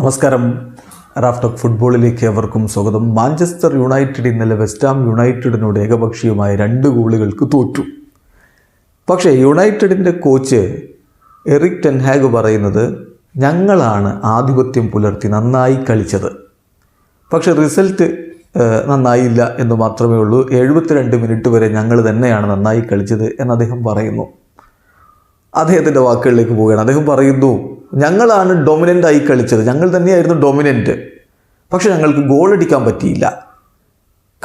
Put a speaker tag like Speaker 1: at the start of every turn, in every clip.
Speaker 1: നമസ്കാരം. റാഫ്റ്റോക്ക് ഫുട്ബോളിലേക്ക് എവർക്കും സ്വാഗതം. മാഞ്ചസ്റ്റർ യുണൈറ്റഡ് ഇന്നലെ വെസ്റ്റാം യുണൈറ്റഡിനോട് ഏകപക്ഷീയമായ രണ്ട് ഗോളുകൾക്ക് തോറ്റു. പക്ഷേ യുണൈറ്റഡിന്റെ കോച്ച് എറിക് ടെൻഹാഗ് പറയുന്നത് ഞങ്ങളാണ് ആധിപത്യം പുലർത്തി നന്നായി കളിച്ചത്. പക്ഷെ റിസൾട്ട് നന്നായില്ല എന്ന് മാത്രമേ ഉള്ളൂ. എഴുപത്തിരണ്ട് മിനിറ്റ് വരെ ഞങ്ങൾ തന്നെയാണ് നന്നായി കളിച്ചത് എന്ന് അദ്ദേഹം പറയുന്നു. അദ്ദേഹത്തിന്റെ വാക്കുകളിലേക്ക് പോവുകയാണ്. അദ്ദേഹം പറയുന്നു ഞങ്ങളാണ് ഡൊമിനന്റ് ആയി കളിച്ചത്. ഞങ്ങൾ തന്നെയായിരുന്നു ഡൊമിനന്റ് പക്ഷെ ഞങ്ങൾക്ക് ഗോൾ അടിക്കാൻ പറ്റിയില്ല.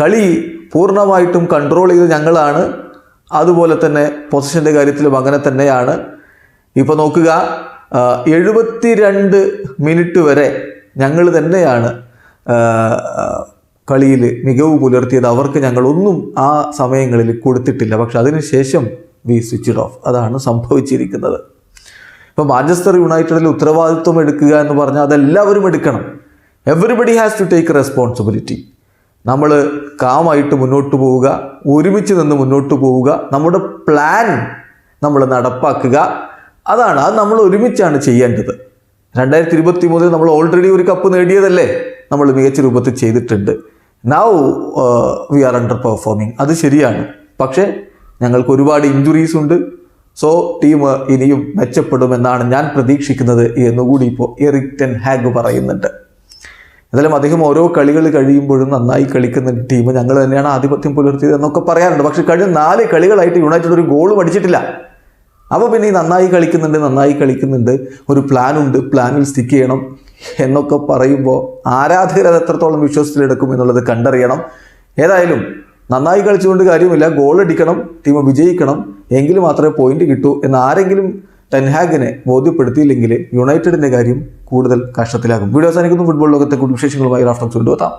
Speaker 1: കളി പൂർണമായിട്ടും കൺട്രോൾ ചെയ്ത് ഞങ്ങളാണ്. അതുപോലെ തന്നെ പൊസിഷന്റെ കാര്യത്തിലും അങ്ങനെ തന്നെയാണ്. ഇപ്പോൾ നോക്കുക എഴുപത്തി രണ്ട് മിനിറ്റ് വരെ ഞങ്ങൾ തന്നെയാണ് കളിയിൽ മികവ് പുലർത്തിയത്. അവർക്ക് ഞങ്ങളൊന്നും ആ സമയങ്ങളിൽ കൊടുത്തിട്ടില്ല. പക്ഷെ അതിനുശേഷം വി സ്വിച്ച് ഓഫ് അതാണ് സംഭവിച്ചിരിക്കുന്നത്. ഇപ്പോൾ മാഞ്ചസ്റ്റർ യുണൈറ്റഡിൽ ഉത്തരവാദിത്വം എടുക്കുക എന്ന് പറഞ്ഞാൽ അതെല്ലാവരും എടുക്കണം. Everybody has to take responsibility നമ്മൾ കാമായിട്ട് മുന്നോട്ട് പോവുക ഒരുമിച്ച് നിന്ന് മുന്നോട്ട് പോവുക നമ്മുടെ പ്ലാൻ നമ്മൾ നടപ്പാക്കുക. അതാണ് അത് നമ്മൾ ഒരുമിച്ചാണ് ചെയ്യേണ്ടത്. രണ്ടായിരത്തി ഇരുപത്തി മൂന്നിൽ നമ്മൾ ഓൾറെഡി ഒരു കപ്പ് നേടിയതല്ലേ? നമ്മൾ മികച്ച രൂപത്തിൽ ചെയ്തിട്ടുണ്ട്. Now we are under performing അത് ശരിയാണ്. പക്ഷേ ഞങ്ങൾക്ക് ഒരുപാട് ഇഞ്ചുറീസ് ഉണ്ട്. സോ ടീം ഇനിയും മെച്ചപ്പെടുമെന്നാണ് ഞാൻ പ്രതീക്ഷിക്കുന്നത് എന്നുകൂടി ഇപ്പോൾ എറിക് ടെൻ ഹാഗ് പറയുന്നുണ്ട്. എന്തായാലും അദ്ദേഹം ഓരോ കളികൾ കഴിയുമ്പോഴും നന്നായി കളിക്കുന്ന ടീം ഞങ്ങൾ തന്നെയാണ് ആധിപത്യം പുലർത്തിയത് എന്നൊക്കെ പറയാറുണ്ട്. പക്ഷേ കഴിഞ്ഞ നാല് കളികളായിട്ട് യുണൈറ്റഡ് ഒരു ഗോളും അടിച്ചിട്ടില്ല അപ്പോൾ പിന്നെ ഈ നന്നായി കളിക്കുന്നുണ്ട് നന്നായി കളിക്കുന്നുണ്ട് ഒരു പ്ലാൻ ഉണ്ട് പ്ലാനിൽ സ്റ്റിക്ക് ചെയ്യണം എന്നൊക്കെ പറയുമ്പോൾ ആരാധകർ അത് എത്രത്തോളം വിശ്വാസത്തിലെടുക്കും എന്നുള്ളത് കണ്ടറിയണം. ഏതായാലും നന്നായി കളിച്ചുകൊണ്ട് കാര്യമില്ല. ഗോൾ അടിക്കണം ടീം വിജയിക്കണം എങ്കിൽ മാത്രമേ പോയിന്റ് കിട്ടൂ എന്ന് ആരെങ്കിലും ടെൻഹാഗിനെ ബോധ്യപ്പെടുത്തിയില്ലെങ്കിൽ യുണൈറ്റഡിന്റെ കാര്യം കൂടുതൽ കഷ്ടത്തിലാകും. വീഡിയോ അവസാനിക്കുന്നു. ഫുട്ബോൾ ലോകത്തെ കൂടുതൽ വിശേഷങ്ങളുമായി റാഫ്റ്റം കൊണ്ടുവെത്താം